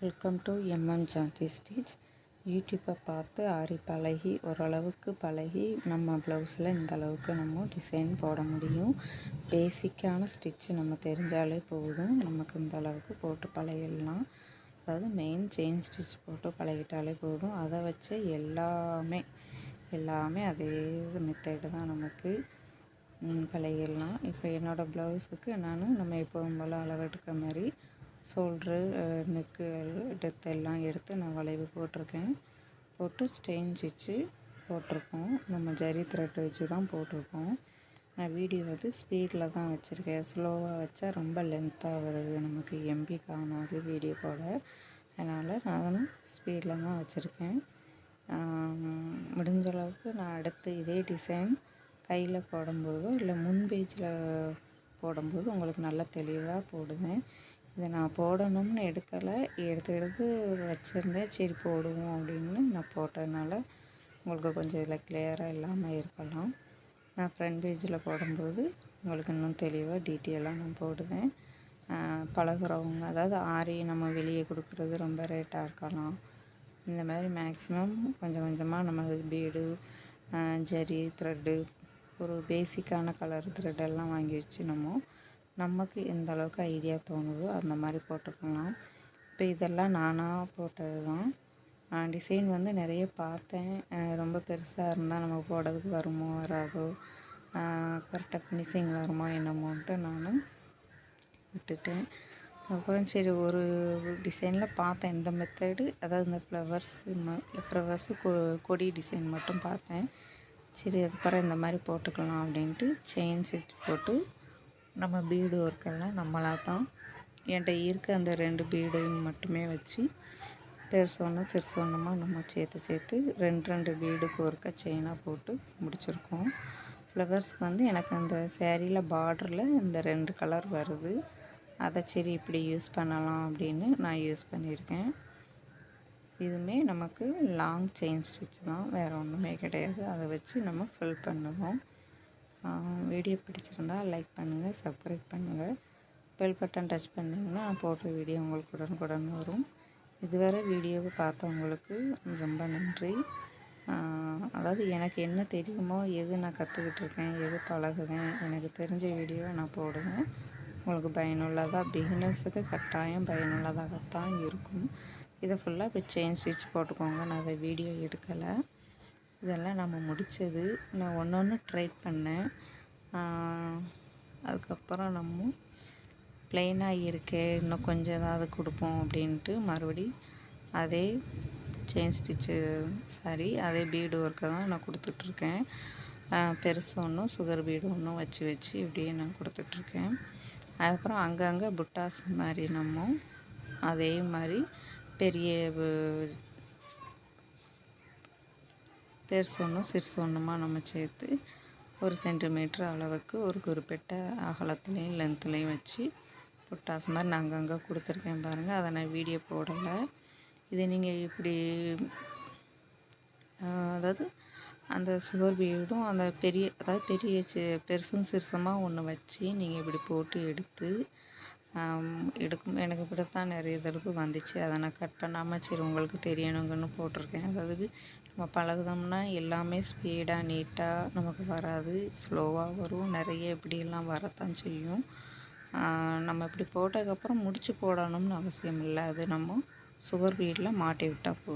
Welcome to MM ஜான்டி stitch யூடியூப்பை பார்த்து ஆறி பழகி ஓரளவுக்கு பழகி நம்ம ப்ளவுஸில் இந்த அளவுக்கு நம்ம டிசைன் போட முடியும். பேசிக்கான ஸ்டிச்சு நம்ம தெரிஞ்சாலே போதும். நமக்கு இந்த அளவுக்கு போட்டு பழகிடலாம். அதாவது மெயின் செயின் ஸ்டிச் போட்டு பழகிட்டாலே போதும். அதை வச்ச எல்லாமே எல்லாமே அதே மெத்தேடு தான் நமக்கு பழகிடலாம். இப்போ என்னோடய ப்ளவுஸுக்கு நான் நம்ம எப்போதும் போல் அளவு எடுக்கிற மாதிரி ஷோல்ட்ரு நெக்கு டெத் எல்லாம் எடுத்து நான் வளைவு போட்டிருக்கேன். போட்டு ஸ்டெயின் ஸ்டிச்சு போட்டிருக்கோம். நம்ம ஜரி த்ரெட் வச்சு தான் போட்டிருக்கோம். நான் வீடியோ வந்து ஸ்பீடில் தான் வச்சுருக்கேன். ஸ்லோவாக வச்சா ரொம்ப லென்த்தாக வருது. நமக்கு எம்பி காணாது வீடியோ போட. அதனால் நானும் ஸ்பீடில் தான் வச்சுருக்கேன். முடிஞ்ச அளவுக்கு நான் அடுத்து இதே டிசைன் கையில் போடும்போதோ இல்லை முன் பேஜில் போடும்போது உங்களுக்கு நல்லா தெளிவாக போடுவேன். இதை நான் போடணும்னு எடுக்கலை. எடுத்து எடுத்து வச்சுருந்தேன். சரி போடுவோம் அப்படின்னு நான் போட்டதுனால உங்களுக்கு கொஞ்சம் இதில் கிளியராக இல்லாமல் இருக்கலாம். நான் ஃப்ரண்ட் பேஜில் போடும்போது உங்களுக்கு இன்னும் தெளிவாக டீட்டெயிலாக நான் போடுவேன். பழகிறவங்க அதாவது ஆரி நம்ம வெளியே கொடுக்குறது ரொம்ப ரேட்டாக இருக்கலாம். இந்த மாதிரி மேக்ஸிமம் கொஞ்சம் கொஞ்சமாக நம்ம பீடு ஜரி த்ரெட்டு ஒரு பேசிக்கான கலர் த்ரெட்டெல்லாம் வாங்கி வச்சு நம்ம நமக்கு எந்த அளவுக்கு ஐடியா தோணுதோ அந்த மாதிரி போட்டுக்கலாம். இப்போ இதெல்லாம் நானாக போட்டது தான் நான் டிசைன் வந்து நிறைய பார்த்தேன். ரொம்ப பெருசாக இருந்தால் நம்ம போடுறதுக்கு வருமோ வராதோ கரெக்டாக ஃபினிஷிங் வருமா என்னமோன்ட்டு நான் விட்டுட்டேன். அப்புறம் சரி ஒரு டிசைனில் பார்த்தேன். இந்த மெத்தடு அதாவது இந்த ஃப்ளவர்ஸ் ஃப்ளவர்ஸு கொ கொடி டிசைன் மட்டும் பார்த்தேன். சரி அதுக்கப்புறம் இந்த மாதிரி போட்டுக்கலாம் அப்படின்ட்டு செயின் ஸ்டிச் போட்டு நம்ம பீடு ஒர்க்கெல்லாம் நம்மளாக தான் என்கிட்ட இருக்க அந்த ரெண்டு பீடையும் மட்டுமே வச்சு பெருசு ஒன்று நம்ம சேர்த்து சேர்த்து ரெண்டு ரெண்டு பீடுக்கு ஒருக்க செயினாக போட்டு முடிச்சிருக்கோம். ஃப்ளவர்ஸ்க்கு வந்து எனக்கு அந்த சேரீயில் பார்டரில் இந்த ரெண்டு கலர் வருது. அதை சரி இப்படி யூஸ் பண்ணலாம் அப்படின்னு நான் யூஸ் பண்ணியிருக்கேன். இதுவுமே நமக்கு லாங் செயின் ஸ்டிச் தான். வேறு ஒன்றுமே கிடையாது. அதை வச்சு நம்ம ஃபில் பண்ணுவோம். வீடியோ பிடிச்சிருந்தா லைக் பண்ணுங்கள் சப்ஸ்கிரைப் பண்ணுங்கள் பெல் பட்டன் டச் பண்ணிங்கன்னா போடுற வீடியோ உங்களுக்கு உடனுக்குடன் வரும். இதுவரை வீடியோவை பார்த்தவங்களுக்கு ரொம்ப நன்றி. அதாவது எனக்கு என்ன தெரியுமோ எது நான் கற்றுக்கிட்டு இருக்கேன் எது பழகுதேன் எனக்கு தெரிஞ்ச வீடியோவை நான் போடுவேன். உங்களுக்கு பயனுள்ளதாக பிகினர்ஸுக்கு கட்டாயம் பயனுள்ளதாகத்தான் இருக்கும். இதை ஃபுல்லாக இப்போ செயின் ஸ்விட்ச் போட்டுக்கோங்க. நான் அதை வீடியோ எடுக்கலை. இதெல்லாம் நம்ம முடித்தது நான் ஒன்று ஒன்று ட்ரை பண்ணேன் அதுக்கப்புறம் நம்ம ப்ளைனாக இருக்கே இன்னும் கொஞ்சம் ஏதாவது கொடுப்போம் அப்படின்ட்டு மறுபடி அதே செயின் ஸ்டிச்சு சாரி அதே பீடு ஒர்க்கை தான் நான் கொடுத்துட்ருக்கேன். பெருசு ஒன்றும் சுகர் பீடு ஒன்றும் வச்சு வச்சு இப்படியே நான் கொடுத்துட்ருக்கேன். அதுக்கப்புறம் அங்கங்கே புட்டாஸ் மாதிரி நம்ம அதே மாதிரி பெரிய பெருசு ஒன்றும் சிறுசு ஒன்றுமா நம்ம சேர்த்து ஒரு சென்டிமீட்டர் அளவுக்கு ஒரு குறிப்பிட்ட அகலத்துலேயும் லென்த்துலேயும் வச்சு பொட்டாசு மாதிரி நான் அங்கங்கே கொடுத்துருக்கேன் பாருங்கள் அதை நான் வீடியோ போடலை. இதை நீங்கள் இப்படி அதாவது அந்த சுகர் பீடும் அந்த பெரிய அதாவது பெரிய பெருசும் சிறுசமாக ஒன்று வச்சு நீங்கள் இப்படி போட்டு எடுத்து எடுக்கும் எனக்கு இப்படித்தான் நிறைய தடுப்பு வந்துச்சு. அதை நான் கட் பண்ணாமல் சரி உங்களுக்கு தெரியணுங்கன்னு போட்டிருக்கேன். அதாவது நம்ம பழகுதோம்னா எல்லாமே ஸ்பீடாக நீட்டாக நமக்கு வராது. ஸ்லோவாக வரும். நிறைய இப்படியெல்லாம் வரத்தான் செய்யும். நம்ம இப்படி போட்டதுக்கப்புறம் முடிச்சு போடணும்னு அவசியம் இல்லை. அது நம்ம சுகர் வீட்டில் மாட்டி விட்டால் போதும்.